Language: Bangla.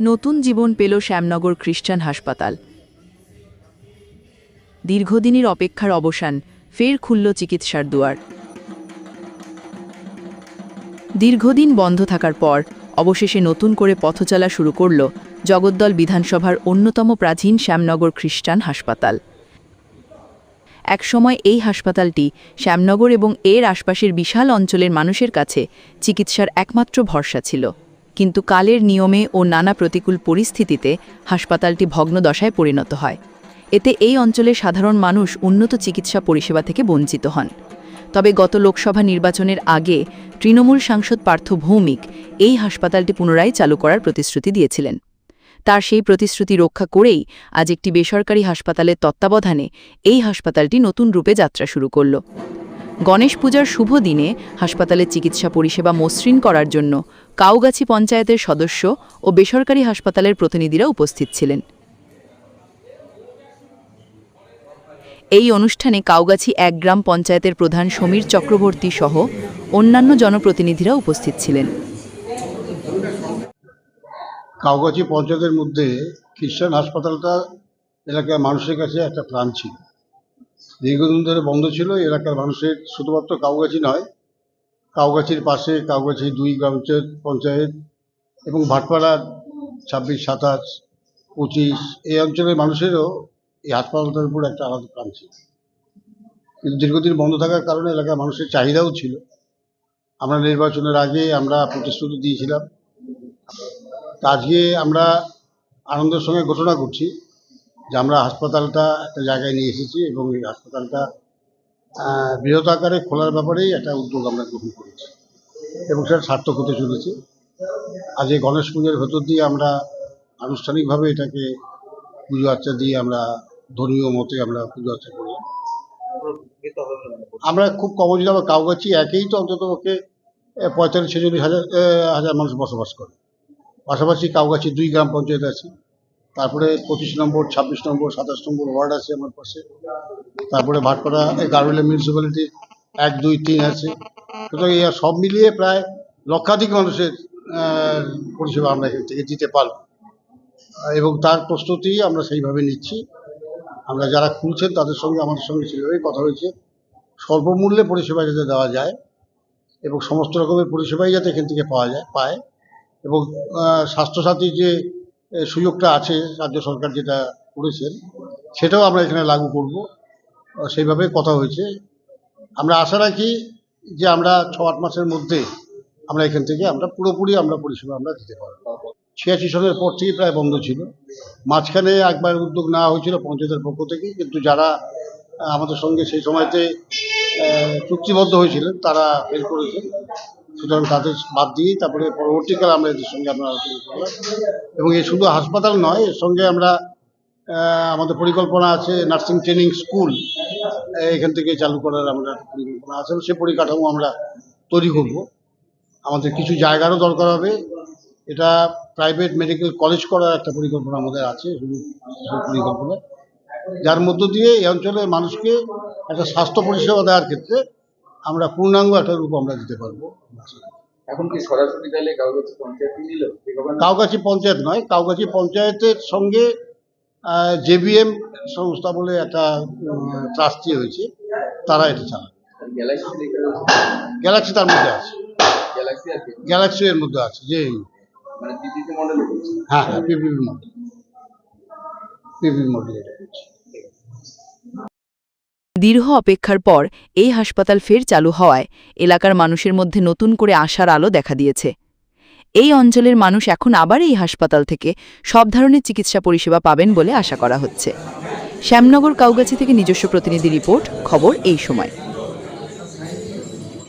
নতুন জীবন পেল শ্যামনগর খ্রিস্টান হাসপাতাল। দীর্ঘদিনের অপেক্ষার অবসান, ফের খুলল চিকিৎসার দুয়ার। দীর্ঘদিন বন্ধ থাকার পর, অবশেষে নতুন করে পথচলা শুরু করল জগদ্দল বিধানসভার অন্যতম প্রাচীন শ্যামনগর খ্রিস্টান হাসপাতাল। একসময় এই হাসপাতালটি শ্যামনগর এবং এর আশপাশের বিশাল অঞ্চলের মানুষের কাছে চিকিৎসার একমাত্র ভরসা ছিল। কিন্তু কালের নিয়মে ও নানা প্রতিকূল পরিস্থিতিতে হাসপাতালটি ভগ্নদশায় পরিণত হয়। এতে এই অঞ্চলের সাধারণ মানুষ উন্নত চিকিৎসা পরিষেবা থেকে বঞ্চিত হন। তবে গত লোকসভা নির্বাচনের আগে তৃণমূল সাংসদ পার্থ ভৌমিক এই হাসপাতালটি পুনরায় চালু করার প্রতিশ্রুতি দিয়েছিলেন। তার সেই প্রতিশ্রুতি রক্ষা করেই আজ একটি বেসরকারি হাসপাতালের তত্ত্বাবধানে এই হাসপাতালটি নতুন রূপে যাত্রা শুরু করল। গণেশ পূজার শুভ দিনে হাসপাতালে চিকিৎসা পরিষেবা মসৃণ করার জন্য কাউগাছি পঞ্চায়েতের সদস্য ও বেসরকারি হাসপাতালের প্রতিনিধিরা উপস্থিত ছিলেন। এই অনুষ্ঠানে কাউগাছি এক গ্রাম পঞ্চায়েতের প্রধান সমীর চক্রবর্তী সহ অন্যান্য জনপ্রতিনিধিরা উপস্থিত ছিলেন। কাউগাছি পঞ্চায়েতের মধ্যে খ্রিস্টান হাসপাতালটা এলাকার মানুষের কাছে একটা প্রাণ ছিল। দীর্ঘদিন ধরে বন্ধ ছিল, এলাকার মানুষের শুধুমাত্র কাউগাছি নয়, কাউগাছির পাশে কাউগাছি দুই গ্রাম পঞ্চায়েত এবং ভাটপাড়া ছাব্বিশ, সাতাশ, পঁচিশ, এই অঞ্চলের মানুষেরও এই হাসপাতালটার উপর একটা আলাদা প্রাণ ছিল। কিন্তু দীর্ঘদিন বন্ধ থাকার কারণে এলাকার মানুষের চাহিদাও ছিল। আমরা নির্বাচনের আগে আমরা প্রতিশ্রুতি দিয়েছিলাম। আজকে আমরা আনন্দের সঙ্গে ঘোষণা করছি। যে আমরা হাসপাতালটা একটা জায়গায় নিয়ে এসেছি এবং এই হাসপাতালটা বৃহৎ আকারে খোলার ব্যাপারেই একটা উদ্যোগ আমরা গ্রহণ করেছি এবং সেটা সার্থক হতে চলেছে। আজ এই গণেশ পুজোর ভেতর দিয়ে আমরা আনুষ্ঠানিকভাবে এটাকে পুজো আর্চা দিয়ে আমরা ধর্মীয় মতে আমরা পুজো আর্চা করলাম। আমরা খুব কম দিলাম কাউগাছি একেই তো অন্তত আহ, পঁয়তাল্লিশ ছেচল্লিশ হাজার হাজার মানুষ বসবাস করে। পাশাপাশি কাউগাছি দুই গ্রাম পঞ্চায়েত আছে। তারপরে পঁচিশ নম্বর ছাব্বিশ নম্বর সাতাশ নম্বর ওয়ার্ড আছে আমার পাশে। তারপরে ভাটপাড়া গারুলা মিউনিসিপ্যালিটি এক দুই তিন আছে। সুতরাং সব মিলিয়ে প্রায় লক্ষাধিক মানুষের পরিষেবা আমরা এখান থেকে দিতে পারব। এবং তার প্রস্তুতি আমরা সেইভাবে নিচ্ছি। আমরা যারা খুলছেন তাদের সঙ্গে আমাদের সঙ্গে সেভাবেই কথা হয়েছে। স্বল্প মূল্যে পরিষেবা যাতে দেওয়া যায় এবং সমস্ত রকমের পরিষেবাই যাতে এখান থেকে পাওয়া যায় পায়। এবং আহ, স্বাস্থ্যসাথীর যে সুযোগটা আছে, রাজ্য সরকার যেটা করেছেন, সেটাও আমরা এখানে লাগু করব। সেইভাবে কথা হয়েছে। আমরা আশা রাখি যে আমরা ছ আট মাসের মধ্যে আমরা এখান থেকে আমরা পুরোপুরি আমরা পরিষেবা আমরা দিতে পারব। ছিয়াশি সালের পর থেকে প্রায় বন্ধ ছিল। মাঝখানে একবার উদ্যোগ নেওয়া হয়েছিল পঞ্চায়েতের পক্ষ থেকে, কিন্তু যারা আমাদের সঙ্গে সেই সময়তে চুক্তিবদ্ধ হয়েছিলেন, তারা ফেল করেছেন। সুতরাং তাদের বাদ দিয়েই তারপরে পরবর্তীকালে আমরা এদের সঙ্গে আমরা আলোচনা করলাম। এবং এই শুধু হাসপাতাল নয়, এর সঙ্গে আমরা আমাদের পরিকল্পনা আছে নার্সিং ট্রেনিং স্কুল এখান থেকে চালু করার আমরা পরিকল্পনা আছে। সে পরিকাঠামো আমরা তৈরি করব। আমাদের কিছু জায়গারও দরকার হবে। এটা প্রাইভেট মেডিকেল কলেজ করার একটা পরিকল্পনা আমাদের আছে, শুধু পরিকল্পনা। যার মধ্য দিয়ে এই অঞ্চলের মানুষকে একটা স্বাস্থ্য পরিষেবা দেওয়ার ক্ষেত্রে আমরা পূর্ণাঙ্গ একটা রূপ আমরা দিতে পারব। এখন কি সরাসরি তাহলে কাগজ পঞ্চায়েত নিল কাউগাছি পঞ্চায়েত নয় কাউগাছি পঞ্চায়েতের সঙ্গে জেবিএম সংস্থা বলে একটা ট্রাস্টি হয়েছে তারা এটা চালাবে গ্যালাক্সি তার মধ্যে আছে। গ্যালাক্সি এর মধ্যে আছে যে মানে হ্যাঁ হ্যাঁ পিপিপি মডেল দীর্ঘ অপেক্ষার পর এই হাসপাতাল ফের চালু হওয়ায় এলাকার মানুষের মধ্যে নতুন করে আশার আলো দেখা দিয়েছে। এই অঞ্চলের মানুষ এখন আবার এই হাসপাতাল থেকে সব ধরনের চিকিৎসা পরিষেবা পাবেন বলে আশা করা হচ্ছে। শ্যামনগর কাউগাছি থেকে নিজস্ব প্রতিনিধি রিপোর্ট, খবর এই সময়।